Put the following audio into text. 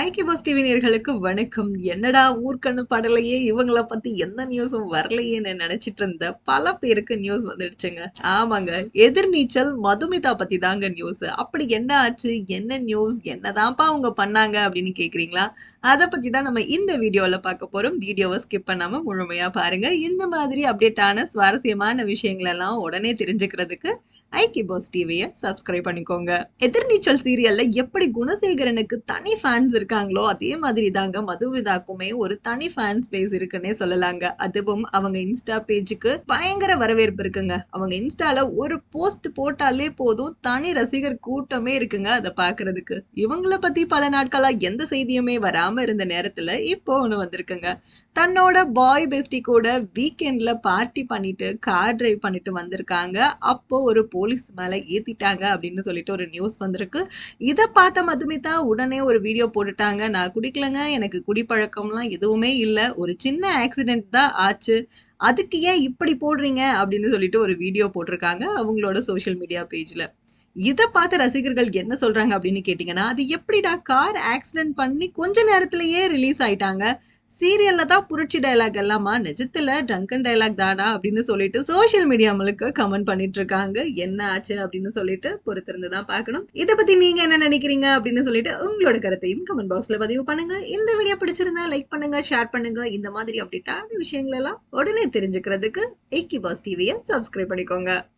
ஐக்கிய pass TV வணக்கம். என்னடா ஊர்க்கண்ணு படலையே? இவங்கள பத்தி எந்த நியூஸும் வரலையேன்னு நினைச்சிட்டு இருந்த பல பேருக்கு நியூஸ் வந்துடுச்சுங்க. ஆமாங்க எதிர்நீச்சல் மதுமிதா பத்தி தாங்க நியூஸ் அப்படி என்ன ஆச்சு? என்ன நியூஸ் என்னதான்ப்பா அவங்க பண்ணாங்க அப்படின்னு கேக்குறீங்களா? அதை பத்தி தான் நம்ம இந்த வீடியோல பார்க்க போறோம். வீடியோவை ஸ்கிப் பண்ணாம முழுமையா பாருங்க. இந்த மாதிரி அப்டேட்டான சுவாரஸ்யமான விஷயங்கள் எல்லாம் உடனே தெரிஞ்சுக்கிறதுக்கு ஐக்கி பாஸ் டிவியை சப்ஸ்கிரைப் பண்ணிக்கோங்க. எதிர்நீச்சல் சீரியல்ல எப்படி குணசேகரனுக்கு தனி ஃபேன்ஸ் இருக்காங்களோ அதே மாதிரி தாங்க மதுவிதாக்குமே ஒரு தனி ஃபேன்ஸ் பேஸ் இருக்குன்னே சொல்லலாங்க. அதுவும் அவங்க இன்ஸ்டா பேஜுக்கு பயங்கர வரவேற்பு இருக்குங்க. அவங்க இன்ஸ்டால ஒரு போஸ்ட் போட்டாலே போதும் தனி ரசிகர் கூட்டமே இருக்குங்க அதை பாக்குறதுக்கு. இவங்கள பத்தி பல நாட்களா எந்த செய்தியுமே வராம இருந்த நேரத்துல இப்போ ஒண்ணு வந்திருக்குங்க. தன்னோட பாய் பெஸ்டி கூட வீக்கெண்ட்ல பார்ட்டி பண்ணிட்டு கார் டிரைவ் பண்ணிட்டு வந்திருக்காங்க. அப்போ ஒரு போலீஸ் மேலே ஏற்றிட்டாங்க அப்படின்னு சொல்லிட்டு ஒரு நியூஸ் வந்திருக்கு. இதை பார்த்த மதுமிதா உடனே ஒரு வீடியோ போட்டுட்டாங்க. நான் குடிக்கலங்க எனக்கு குடிப்பழக்கம்லாம் எதுவுமே இல்லை. ஒரு சின்ன ஆக்சிடென்ட் தான் ஆச்சு. அதுக்கு ஏன் இப்படி போடுறீங்க? அப்படின்னு சொல்லிட்டு ஒரு வீடியோ போட்டிருக்காங்க அவங்களோட சோஷியல் மீடியா பேஜில் இதை பார்த்த ரசிகர்கள் என்ன சொல்றாங்க அப்படின்னு கேட்டீங்கன்னா அது எப்படிடா கார் ஆக்சிடென்ட் பண்ணி கொஞ்ச நேரத்திலேயே ரிலீஸ் ஆயிட்டாங்க. சீரியல்ல தான் புரட்சி டைலாக் எல்லாமா? நிஜத்துல ட்ரங்கன் டைலாக் தானா? அப்படின்னு சொல்லிட்டு சோஷியல் மீடியா முழுக்க கமெண்ட் பண்ணிட்டு இருக்காங்க. என்ன ஆச்சு அப்படின்னு சொல்லிட்டு பொறுத்திருந்து தான் பார்க்கணும். இதை பத்தி நீங்க என்ன நினைக்கிறீங்க அப்படின்னு சொல்லிட்டு உங்களோட கருத்தையும் கமெண்ட் பாக்ஸ்ல பதிவு பண்ணுங்க. இந்த வீடியோ பிடிச்சிருந்தா லைக் பண்ணுங்க ஷேர் பண்ணுங்க. இந்த மாதிரி அப்டேட்டான விஷயங்கள் எல்லாம் உடனே தெரிஞ்சுக்கிறதுக்கு ஏக்கி பாஸ் டிவியை சப்ஸ்கிரைப் பண்ணிக்கோங்க.